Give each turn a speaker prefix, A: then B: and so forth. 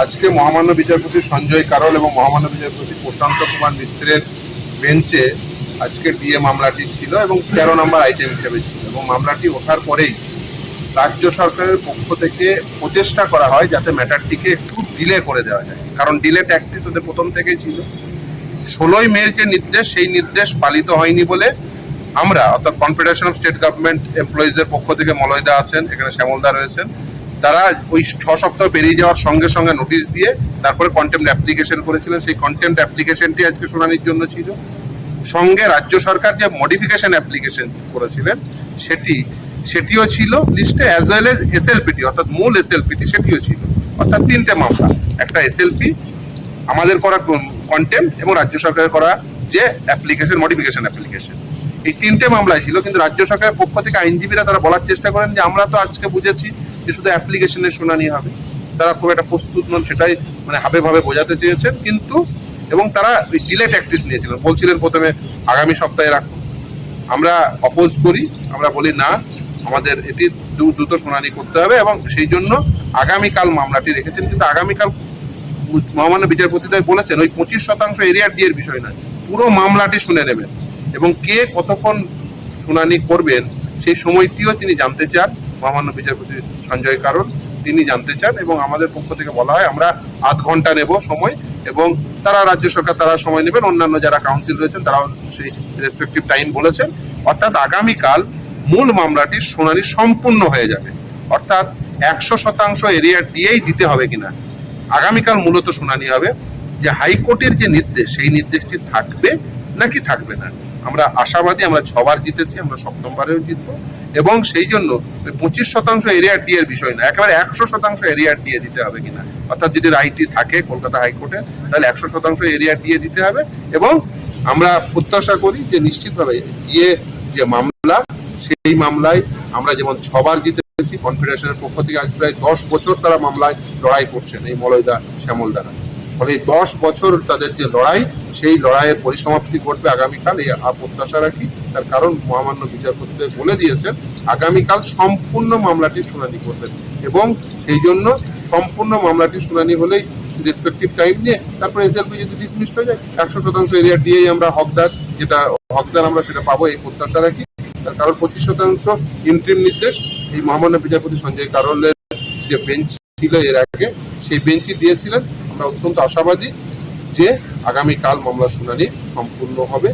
A: আজকে মহামান্য বিচারপতি সঞ্জয় কারল এবং মহামান্য বিচারপতি প্রশান্ত কুমার মিশ্রের বেঞ্চে আজকে ডিএ মামলাটি ছিল এবং তেরো নম্বর আইটেম হিসেবে ছিল এবং মামলাটি ওঠার পরেই রাজ্য সরকারের পক্ষ থেকে প্রচেষ্টা করা হয় যাতে ম্যাটারটিকে একটু ডিলে করে দেওয়া যায়। কারণ ডিলে ট্যাকটিস ওদের প্রথম থেকেই ছিল। ষোলোই মের যে নির্দেশ, সেই নির্দেশ পালিত হয়নি বলে আমরা, অর্থাৎ কনফেডারেশন অফ স্টেট গভর্নমেন্ট এমপ্লয়িজদের পক্ষ থেকে মলয়দা আছেন, এখানে শ্যামলদা রয়েছেন তারা ওই ছ সপ্তাহ পেরিয়ে যাওয়ার সঙ্গে সঙ্গে নোটিশ দিয়ে তারপরে কন্টেম্প অ্যাপ্লিকেশন করেছিলেন। সেই কন্টেম্প অ্যাপ্লিকেশনটি আজকে শুনানির জন্য ছিল। সঙ্গে রাজ্য সরকার যে মডিফিকেশন অ্যাপ্লিকেশন করেছিলেন, সেটি, সেটিও ছিল লিস্টে অ্যাজ ওয়েল এজ এসএলপিটি অর্থাৎ মূল এস এসএলপিটি সেটিও ছিল। অর্থাৎ তিনটে মামলা, একটা এস এসএলপি আমাদের করা কন্টেম্প এবং রাজ্য সরকারের করা যে অ্যাপ্লিকেশন মডিফিকেশন অ্যাপ্লিকেশন এই তিনটে মামলায় ছিল, কিন্তু রাজ্য সরকারের পক্ষ থেকে আইনজীবীরা তারা বলার চেষ্টা করেন যে আমরা তো আজকে বুঝেছি যে শুধু অ্যাপ্লিকেশনের শুনানি হবে, তারা খুব একটা প্রস্তুত নন, সেটাই মানে হাবে ভাবে বোঝাতে চেয়েছেন, কিন্তু, এবং তারা ডিলে ট্যাকটিস নিয়েছিলেন, বলছিলেন প্রথমে, আগামী সপ্তাহে রাখুন আমরা অপোজ করি, আমরা বলি, না, আমাদের এটি দ্রু- দ্রুত শুনানি করতে হবে, এবং সেই জন্য আগামীকাল মামলাটি রেখেছেন। কিন্তু আগামীকাল মহামান্য বিচারপতিদ্বয় বলেছেন, ওই পঁচিশ শতাংশ এরিয়ার ডিয়ের বিষয় নয়, পুরো মামলাটি শুনে নেবেন। এবং কে কতক্ষণ শুনানি করবেন, সেই সময়টিও তিনি জানতে চান। মহামান্য বিচারপতি সঞ্জয় কারণ তিনি জানতে চান এবং আমাদের পক্ষ থেকে বলা হয়, আমরা আধ ঘণ্টা নেব সময় এবং তারা রাজ্য সরকার তারা সময় নেবেন। অন্যান্য যারা কাউন্সিল রয়েছেন, তারাও সেই রেসপেক্টিভ টাইম বলেছেন। অর্থাৎ আগামীকাল মূল মামলাটির শুনানি সম্পূর্ণ হয়ে যাবে। অর্থাৎ একশো শতাংশ এরিয়া দিয়েই দিতে হবে কিনা। আগামীকাল মূলত শুনানি হবে যে হাইকোর্টের যে নির্দেশ, সেই নির্দেশটি থাকবে নাকি থাকবে না? আমরা আশাবাদী, আমরা ছবার জিতেছি, আমরা সপ্তমবারেও জিতবো। এবং সেই জন্য পঁচিশ শতাংশ এরিয়ার ডি এর বিষয় না, একেবারে একশো শতাংশ এরিয়ার ডিএ দিতে হবে কিনা। অর্থাৎ যদি রাইটি থাকে কলকাতা হাইকোর্টে, তাহলে একশো শতাংশ এরিয়ার ডিএ দিতে হবে। এবং আমরা প্রত্যাশা করি যে নিশ্চিতভাবে ডিএ যে মামলা, সেই মামলায় আমরা যেমন ছবার জিতেছি কনফেডারেশনের পক্ষ থেকে আজ প্রায় দশ বছর তারা মামলায় লড়াই করছেন এই মলয়দা শ্যামল শ্যামলদারা ফলে দশ বছর তাদের যে লড়াই, সেই লড়াইয়ের পরিসমাপ্তি ঘটবে আগামীকাল, এই প্রত্যাশা রাখি। তার কারণ মহামান্য বিচারপতিদের বলে দিয়েছেন, আগামীকাল সম্পূর্ণ মামলাটি শুনানি করবেন। এবং সেই জন্য সম্পূর্ণ মামলাটি শুনানি হলেই রেসপেক্টিভ টাইম নিয়ে তারপর এসএলপি যদি ডিসমিসড হয়ে যায়, একশো শতাংশ এরিয়া দিয়েই আমরা হকদার, যেটা হকদার আমরা সেটা পাবো, এই প্রত্যাশা রাখি। তার কারণ পঁচিশ শতাংশ ইন্ট্রিম নির্দেশ, এই মহামান্য বিচারপতি সঞ্জয় কারলের যে বেঞ্চ ছিল এর আগে, সেই বেঞ্চই দিয়েছিলেন। আমরা অত্যন্ত আশাবাদী যে আগামীকাল মামলার শুনানি সম্পূর্ণ হবে।